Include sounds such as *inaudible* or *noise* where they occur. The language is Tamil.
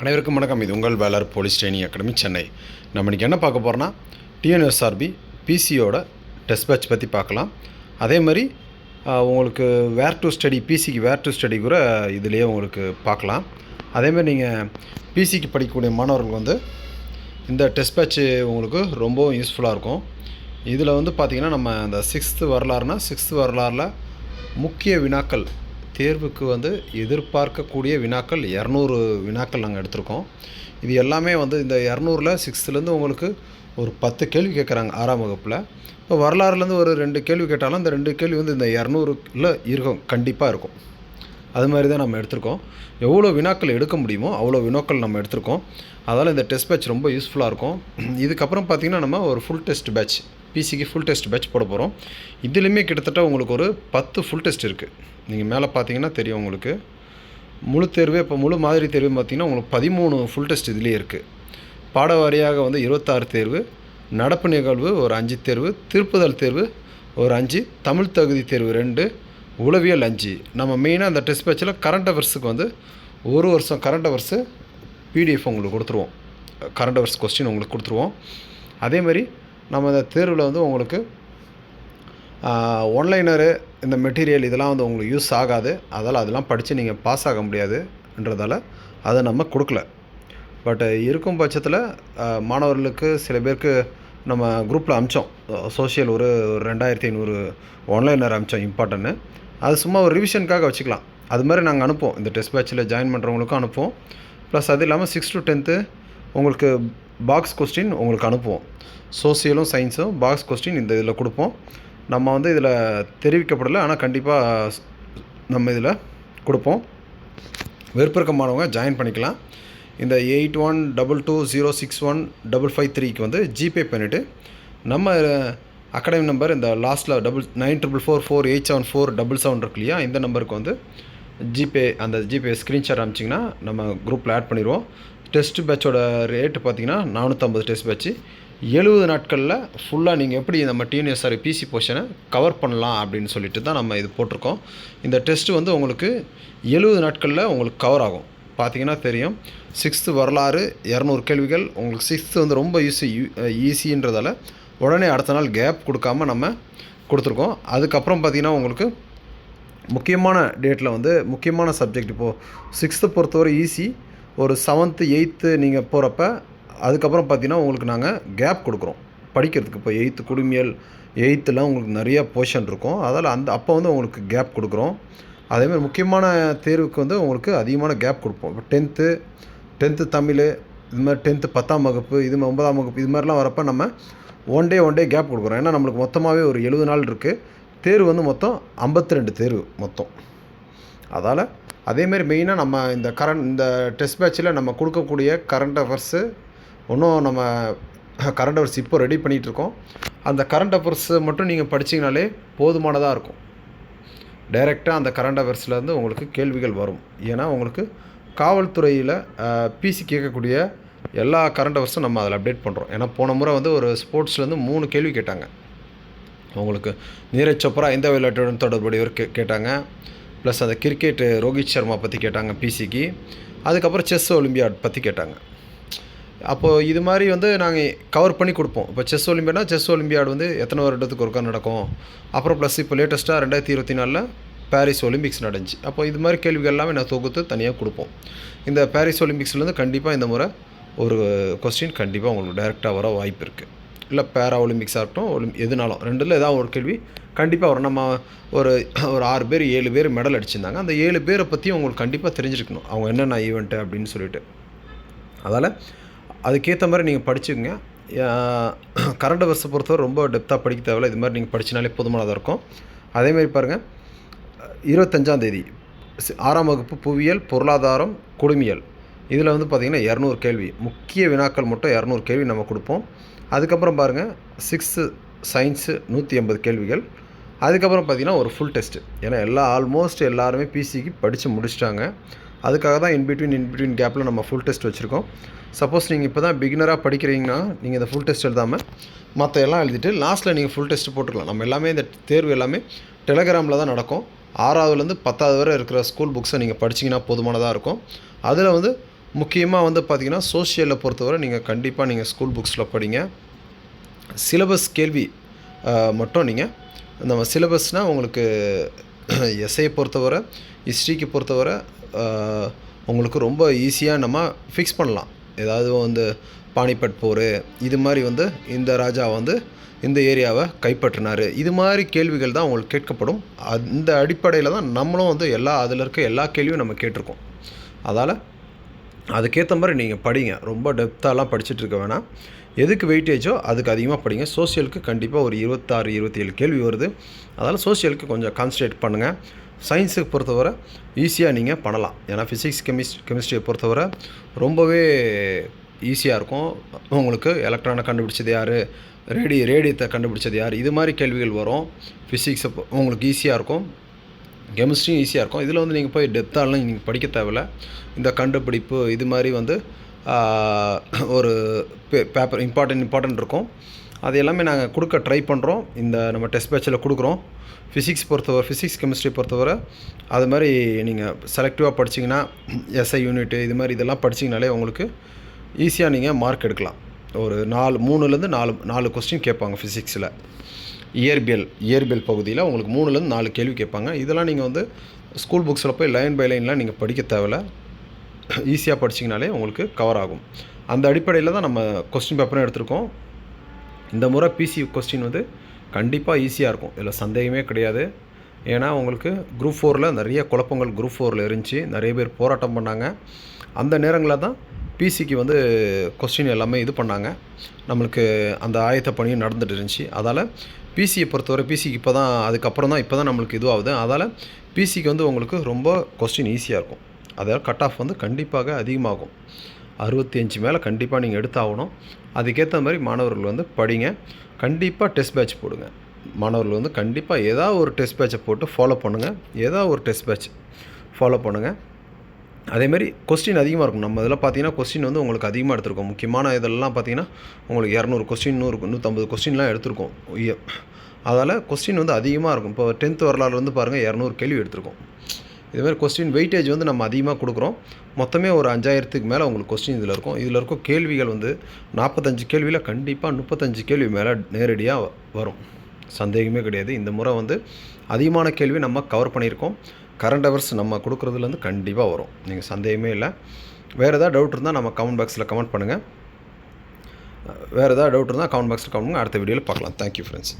அனைவருக்கும் வணக்கம். இது உங்கள் Velar police training academy Chennai. நம்ம இன்றைக்கி என்ன பார்க்க போகிறோன்னா டிஎன்எஸ்ஆர்பி பிசியோட டெஸ்ட் பேட்ச் பற்றி பார்க்கலாம். அதே மாதிரி உங்களுக்கு வேர் டு ஸ்டடி பிசிக்கு வேர் டு ஸ்டடி கூட இதுலேயே உங்களுக்கு பார்க்கலாம். அதேமாதிரி நீங்கள் பிசிக்கு படிக்கக்கூடிய மாணவர்கள் வந்து இந்த டெஸ்ட் பேட்ச் உங்களுக்கு ரொம்பவும் யூஸ்ஃபுல்லாக இருக்கும். இதில் வந்து பார்த்திங்கன்னா நம்ம அந்த சிக்ஸ்த்து வரலாறுனா சிக்ஸ்த்து வரலாறில் முக்கிய வினாக்கள் தேர்வுக்கு வந்து எதிர்பார்க்கக்கூடிய வினாக்கள் இரநூறு வினாக்கள் நாங்கள் எடுத்திருக்கோம். இது எல்லாமே வந்து இந்த இரநூறுல சிக்ஸ்த்துலேருந்து உங்களுக்கு ஒரு பத்து கேள்வி கேட்குறாங்க ஆறாம் வகுப்பில். இப்போ வரலாறுலேருந்து ஒரு ரெண்டு கேள்வி கேட்டாலும் இந்த ரெண்டு கேள்வி வந்து இந்த இரநூறுல இருக்கும் கண்டிப்பாக இருக்கும். அது மாதிரி தான் நம்ம எடுத்திருக்கோம். எவ்வளோ வினாக்கள் எடுக்க முடியுமோ அவ்வளோ வினாக்கள் நம்ம எடுத்திருக்கோம். அதால் இந்த டெஸ்ட் பேட்ச் ரொம்ப யூஸ்ஃபுல்லாக இருக்கும். இதுக்கப்புறம் பார்த்திங்கன்னா நம்ம ஒரு ஃபுல் டெஸ்ட் பேட்ச் பிசிக்கு ஃபுல் டெஸ்ட் பேட்ச் போட போகிறோம் இதுலேயுமே கிட்டத்தட்ட உங்களுக்கு ஒரு பத்து ஃபுல் டெஸ்ட் இருக்குது நீங்கள் மேலே பார்த்தீங்கன்னா தெரியும் உங்களுக்கு. முழு தேர்வு இப்போ முழு மாதிரி தேர்வு பார்த்திங்கன்னா உங்களுக்கு பதிமூணு ஃபுல் டெஸ்ட் இதுலேயே இருக்குது பாட வாரியாக வந்து இருபத்தாறு தேர்வு நடப்பு நிகழ்வு ஒரு அஞ்சு தேர்வு திருப்புதல் தேர்வு ஒரு அஞ்சு தமிழ் தகுதி தேர்வு ரெண்டு உளவியல் அஞ்சு. நம்ம மெயினாக அந்த டெஸ்ட் பேட்சில் கரண்ட் அவர்ஸுக்கு வந்து ஒரு வருஷம் கரண்ட் அவர்ஸு பிடிஎஃப் உங்களுக்கு கொடுத்துருவோம். கரண்ட் அவர்ஸ் கொஸ்டின் உங்களுக்கு கொடுத்துருவோம். அதே மாதிரி நம்ம இந்த தேர்வில் வந்து உங்களுக்கு ஒன்லைனரு இந்த மெட்டீரியல் இதெல்லாம் வந்து உங்களுக்கு யூஸ் ஆகாது. அதால் அதெல்லாம் படித்து நீங்கள் பாஸ் ஆக முடியாதுன்றதால அதை நம்ம கொடுக்கல. பட் இருக்கும் பட்சத்தில் மாணவர்களுக்கு சில பேருக்கு நம்ம குரூப்பில் அமிச்சோம். சோஷியல் ஒரு ரெண்டாயிரத்தி ஐநூறு ஒன்லைனர் அமிச்சோம் இம்பார்ட்டன்னு அது சும்மா ஒரு ரிவிஷனுக்காக வச்சுக்கலாம். அது மாதிரி நாங்கள் அனுப்புவோம். இந்த டெஸ்ட் பேட்சில் ஜாயின் பண்ணுறவங்களுக்கும் அனுப்புவோம். ப்ளஸ் அது இல்லாமல் சிக்ஸ் டு டென்த்து உங்களுக்கு பாக்ஸ் கொஸ்டின் உங்களுக்கு அனுப்புவோம். சோசியலும் சயின்ஸும் பாக்ஸ் கொஸ்டின் இந்த இதில் கொடுப்போம். நம்ம வந்து இதில் தெரிவிக்கப்படலை ஆனால் கண்டிப்பாக நம்ம இதில் கொடுப்போம். விருப்பமானவங்க ஜாயின் பண்ணிக்கலாம். இந்த eight one double two zero six one double five த்ரீக்கு வந்து ஜிபே பண்ணிவிட்டு நம்ம அகாடமி நம்பர் இந்த லாஸ்ட்டில் double nine triple four four eight seven four double seven இருக்கு இல்லையா? இந்த நம்பருக்கு வந்து ஜிபே அந்த ஜிபே ஸ்க்ரீன்ஷாட் அனுப்பிச்சிங்கன்னா நம்ம குரூப்பில் ஆட் பண்ணிடுவோம். டெஸ்ட் பேட்சோட ரேட்டு பார்த்தீங்கன்னா நானூற்றம்பது டெஸ்ட் பேட்ச்சு எழுபது நாட்களில் ஃபுல்லாக நீங்கள் எப்படி நம்ம டிஎன்எஸ்ஆர் பிசி போர்ஷனை கவர் பண்ணலாம் அப்படின்னு சொல்லிட்டு தான் நம்ம இது போட்டிருக்கோம். இந்த டெஸ்ட் வந்து உங்களுக்கு எழுபது நாட்களில் உங்களுக்கு கவர் ஆகும். பார்த்தீங்கன்னா தெரியும். சிக்ஸ்த்து வரலாறு இரநூறு கேள்விகள். உங்களுக்கு சிக்ஸ்த்து வந்து ரொம்ப ஈஸி ஈஸின்றதால உடனே அடுத்த நாள் கேப் கொடுக்காம நம்ம கொடுத்துருக்கோம். அதுக்கப்புறம் பார்த்தீங்கன்னா உங்களுக்கு முக்கியமான டேட்டில் வந்து முக்கியமான சப்ஜெக்ட் இப்போது சிக்ஸ்த்து பொறுத்தவரை ஈஸி ஒரு செவன்த்து எயித்து நீங்கள் போகிறப்ப அதுக்கப்புறம் பார்த்தீங்கன்னா உங்களுக்கு நாங்கள் கேப் கொடுக்குறோம். படிக்கிறதுக்கு இப்போ எயித்து குடுமியல் எயித்துலாம் உங்களுக்கு நிறைய போர்ஷன் இருக்கும். அதால் அந்த அப்போ வந்து உங்களுக்கு கேப் கொடுக்குறோம். அதேமாதிரி முக்கியமான தேர்வுக்கு வந்து உங்களுக்கு அதிகமான கேப் கொடுப்போம். இப்போ டென்த்து டென்த்து தமிழ் இது மாதிரி டென்த்து பத்தாம் வகுப்பு இது மாதிரி ஒன்பதாம் வகுப்பு இது மாதிரிலாம் வரப்போ நம்ம one day one day gap கொடுக்குறோம். ஏன்னா நம்மளுக்கு மொத்தமாகவே ஒரு எழுபது நாள் இருக்குது தேர்வு வந்து மொத்தம் ஐம்பத்தி ரெண்டு தேர்வு மொத்தம். அதால் அதேமாரி மெயினாக நம்ம இந்த கரண்ட் இந்த டெஸ்ட் பேட்ச்சில் நம்ம கொடுக்கக்கூடிய கரண்ட் அஃபேர்ஸு இன்னும் நம்ம கரண்ட் அஃபேர்ஸ் இப்போ ரெடி பண்ணிகிட்ருக்கோம் அந்த கரண்ட் அஃபேர்ஸ் மட்டும் நீங்கள் படிச்சீங்கனாலே போதுமானதாக இருக்கும். டைரெக்டாக அந்த கரண்ட் அஃபேர்ஸ்லேருந்து உங்களுக்கு கேள்விகள் வரும். ஏன்னா உங்களுக்கு காவல்துறையில் பிசி கேட்கக்கூடிய எல்லா கரண்ட் அஃபேர்ஸும் நம்ம அதில் அப்டேட் பண்ணுறோம் ஏன்னா போன முறை வந்து ஒரு ஸ்போர்ட்ஸ்லேருந்து மூணு கேள்வி கேட்டாங்க. உங்களுக்கு நீரஜ் சோப்ரா எந்த விளையாட்டுடன் தொடர்புடையவர் கே கேட்டாங்க. ப்ளஸ் அந்த கிரிக்கெட்டு ரோஹித் சர்மா பற்றி கேட்டாங்க பிசிக்கு அதுக்கப்புறம் செஸ் ஒலிம்பியாட் பற்றி கேட்டாங்க. அப்போது இது மாதிரி வந்து நாங்கள் கவர் பண்ணி கொடுப்போம். இப்போ செஸ் ஒலிம்பியாட்னா செஸ் ஒலிம்பியாட் வந்து எத்தனை வருடத்துக்கு ஒருக்கா நடக்கும்? அப்புறம் ப்ளஸ் இப்போ லேட்டஸ்ட்டாக ரெண்டாயிரத்தி இருபத்தி நாலில் பாரிஸ் ஒலிம்பிக்ஸ் நடந்துச்சு. அப்போ இது மாதிரி கேள்விகள் எல்லாமே நான் தொகுத்து தனியாக கொடுப்போம். இந்த பாரிஸ் ஒலிம்பிக்ஸ்லேருந்து கண்டிப்பாக இந்த முறை ஒரு கொஸ்டின் கண்டிப்பாக உங்களுக்கு டைரெக்டாக வர வாய்ப்பு இருக்குது இல்லை பேரா ஒலிம்பிக்ஸாக இருக்கட்டும் ஒலிம் எதுனாலும். ரெண்டில் ஏதாவது ஒரு கேள்வி. கண்டிப்பாக வரும் நம்ம ஒரு ஒரு ஆறு பேர் ஏழு பேர் மெடல் அடிச்சிருந்தாங்க. அந்த ஏழு பேரை பற்றியும் உங்களுக்கு கண்டிப்பாக தெரிஞ்சிருக்கணும். அவங்க என்னென்ன ஈவெண்ட்டு அப்படின்னு சொல்லிட்டு. அதால் அதுக்கேற்ற மாதிரி நீங்கள் படிச்சுக்கோங்க. கரண்ட் அவர்ஸை பொறுத்தவரை ரொம்ப டெப்த்தாக படிக்க தேவையில்ல. இது மாதிரி நீங்கள் படிச்சினாலே போதுமானதாக இருக்கும். அதேமாதிரி பாருங்கள் இருபத்தஞ்சாம் தேதி ஆறாம் வகுப்பு புவியியல் பொருளாதாரம் குடுமியல் இதில் வந்து பார்த்திங்கன்னா இரநூறு கேள்வி. முக்கிய வினாக்கள் மட்டும் இரநூறு கேள்வி நம்ம கொடுப்போம். அதுக்கப்புறம் பாருங்கள் சிக்ஸ்த்து சயின்ஸு நூற்றி எண்பது கேள்விகள். அதுக்கப்புறம் பார்த்திங்கன்னா ஒரு ஃபுல் டெஸ்ட்டு ஏன்னா எல்லா ஆல்மோஸ்ட் எல்லாருமே பிசிக்கு படித்து முடிச்சிட்டாங்க. அதுக்காக தான் இன்பிட்வீன் இன்பிட்வீன் கேப்பில் நம்ம ஃபுல் டெஸ்ட் வச்சுருக்கோம். சப்போஸ் நீங்கள் இப்போ தான் பிகினராக படிக்கிறீங்கன்னா நீங்கள் இந்த ஃபுல் டெஸ்ட் எழுதாமல் மற்ற எல்லாம் எழுதிட்டு லாஸ்ட்டில் நீங்கள் ஃபுல் டெஸ்ட் போட்டுக்கலாம். நம்ம எல்லாமே இந்த தேர்வு எல்லாமே டெலகிராமில் தான் நடக்கும். ஆறாவதுலேருந்து பத்தாவது வரை இருக்கிற ஸ்கூல் புக்ஸை நீங்கள் படிச்சிங்கன்னா போதுமானதாக இருக்கும். அதில் வந்து முக்கியமாக வந்து பார்த்தீங்கன்னா சோஷியலை பொறுத்தவரை நீங்கள் கண்டிப்பாக நீங்கள் ஸ்கூல் புக்ஸில் படிங்க. சிலபஸ் கேள்வி மட்டும் நீங்கள் நம்ம சிலபஸ்னால் உங்களுக்கு *clears throat* எஸ்ஐயை பொறுத்தவரை ஹிஸ்ட்ரிக்கு பொறுத்தவரை உங்களுக்கு ரொம்ப ஈஸியாக நம்ம ஃபிக்ஸ் பண்ணலாம். ஏதாவது வந்து பானிபட் போர் இது மாதிரி வந்து இந்த ராஜா வந்து இந்த ஏரியாவை கைப்பற்றினார். இது மாதிரி கேள்விகள் தான் உங்களுக்கு கேட்கப்படும். அந்த அடிப்படையில் தான் நம்மளும் வந்து எல்லா அதில் இருக்க எல்லா கேள்வியும் நம்ம கேட்டிருக்கோம். அதால் அதுக்கேற்ற மாதிரி நீங்கள் படிங்க. ரொம்ப டெப்த்தாலாம் படிச்சுட்டு இருக்க வேணாம். எதுக்கு வெயிட்டேஜோ அதுக்கு அதிகமாக படிங்க. சோஷியலுக்கு கண்டிப்பாக ஒரு இருபத்தாறு இருபத்தேழு கேள்வி வருது. அதனால் சோஷியலுக்கு கொஞ்சம் கான்சன்ட்ரேட் பண்ணுங்கள் சயின்ஸுக்கு பொறுத்தவரை ஈஸியாக நீங்கள் பண்ணலாம். ஏன்னா ஃபிசிக்ஸ் கெமிஸ்ட் கெமிஸ்ட்ரியை பொறுத்தவரை ரொம்பவே ஈஸியாக இருக்கும். உங்களுக்கு எலக்ட்ரானை கண்டுபிடிச்சது யார்? ரேடி ரேடியத்தை கண்டுபிடிச்சது யார்? இது மாதிரி கேள்விகள் வரும். ஃபிசிக்ஸை உங்களுக்கு ஈஸியாக இருக்கும். கெமிஸ்ட்ரியும் ஈஸியாக இருக்கும். இதில் வந்து நீங்கள் போய் டெப்த்தாலாம் நீங்கள் படிக்க தேவையில்ல. இந்த கண்டுபிடிப்பு இது மாதிரி வந்து ஒரு பே பேப்பர் இம்பார்ட்டன்ட் இம்பார்ட்டன்ட் இருக்கும். அது எல்லாமே நாங்கள் கொடுக்க ட்ரை பண்ணுறோம் இந்த நம்ம டெஸ்ட் பேட்சில் கொடுக்குறோம். ஃபிசிக்ஸ் பொறுத்தவரை ஃபிசிக்ஸ் கெமிஸ்ட்ரி பொறுத்தவரை அது மாதிரி நீங்கள் செலக்டிவாக படிச்சிங்கன்னா எஸ்ஐ யூனிட்டு இது மாதிரி இதெல்லாம் படிச்சிங்கனாலே உங்களுக்கு ஈஸியாக நீங்கள் மார்க் எடுக்கலாம். ஒரு நாலு மூணுலேருந்து நாலு நாலு கொஸ்டின் கேட்பாங்க ஃபிசிக்ஸில் இயற்பியல் இயற்பியல் பகுதியில் உங்களுக்கு மூணுலேருந்து நாலு கேள்வி கேட்பாங்க. இதெல்லாம் நீங்கள் வந்து ஸ்கூல் புக்ஸில் போய் லைன் பை லைன்லாம் நீங்கள் படிக்க தேவையில்ல. ஈஸியாக படிச்சிங்கனாலே உங்களுக்கு கவர் ஆகும். அந்த அடிப்படையில் தான் நம்ம கொஸ்டின் பேப்பரும் எடுத்திருக்கோம். இந்த முறை பிசி கொஸ்டின் வந்து கண்டிப்பாக ஈஸியாக இருக்கும். இதில் சந்தேகமே கிடையாது. ஏன்னா உங்களுக்கு குரூப் ஃபோரில் நிறைய குழப்பங்கள் குரூப் ஃபோரில் இருந்துச்சு. நிறைய பேர் போராட்டம் பண்ணாங்க. அந்த நேரங்களில் தான் பிசிக்கு வந்து கொஸ்டின் எல்லாமே இது பண்ணாங்க. நம்மளுக்கு அந்த ஆயத்த பணியும் நடந்துட்டு இருந்துச்சு. அதால் பிசியை பொறுத்தவரை பிசிக்கு இப்போ தான் அதுக்கப்புறம் தான் இப்போ தான் நம்மளுக்கு இதுவாகுது. அதால் பிசிக்கு வந்து உங்களுக்கு ரொம்ப கொஸ்டின் ஈஸியாக இருக்கும். அதாவது கட் ஆஃப் வந்து கண்டிப்பாக அதிகமாகும். அறுபத்தி அஞ்சு மேலே கண்டிப்பாக நீங்கள் எடுத்தாகணும். அதுக்கேற்ற மாதிரி மாணவர்கள் வந்து படிங்க. கண்டிப்பாக டெஸ்ட் பேட்ச் போடுங்க. மாணவர்கள் வந்து கண்டிப்பாக ஏதாவது ஒரு டெஸ்ட் பேட்சை போட்டு ஃபாலோ பண்ணுங்கள் ஏதாவது ஒரு டெஸ்ட் பேட்ச் ஃபாலோ பண்ணுங்கள் அதேமாரி கொஸ்டின் அதிகமாக இருக்கும். நம்ம இதில் பார்த்தீங்கன்னா கொஸ்டின் வந்து உங்களுக்கு அதிகமாக எடுத்திருக்கோம். முக்கியமான இதெல்லாம் பார்த்தீங்கன்னா உங்களுக்கு இரநூறு கொஸ்டின் நூறு நூற்றம்பது கொஸ்டின்லாம் எடுத்திருக்கோம். அதால் கொஸ்டின் வந்து அதிகமாக இருக்கும். இப்போ டென்த் வரலாறு வந்து பாருங்கள் இரநூறு கேள்வி எடுத்திருக்கோம். இதுமாதிரி கொஸ்டின் வெயிட்டேஜ் வந்து நம்ம அதிகமாக கொடுக்குறோம். மொத்தமே ஒரு அஞ்சாயிரத்துக்கு மேலே உங்களுக்கு கொஸ்டின் இதில் இருக்கும். இதில் இருக்கும் கேள்விகள் வந்து நாற்பத்தஞ்சு கேள்வியில் கண்டிப்பாக முப்பத்தஞ்சு கேள்வி மேலே நேரடியாக வரும். சந்தேகமே கிடையாது. இந்த முறை வந்து அதிகமான கேள்வி நம்ம கவர் பண்ணியிருக்கோம். கரண்ட் அவர்ஸ் நம்ம கொடுக்குறதுலேருந்து கண்டிப்பாக வரும். நீங்கள் சந்தேகமே இல்லை. வேறு ஏதாவது டவுட் இருந்தால் நம்ம கமெண்ட் பாக்ஸில் கமெண்ட் பண்ணுங்கள் வேறு ஏதாவது டவுட் இருந்தால் கமெண்ட் பாக்ஸில் கமெண்ட் பண்ணுங்கள் அடுத்த வீடியோவில் பார்க்கலாம். Thank you friends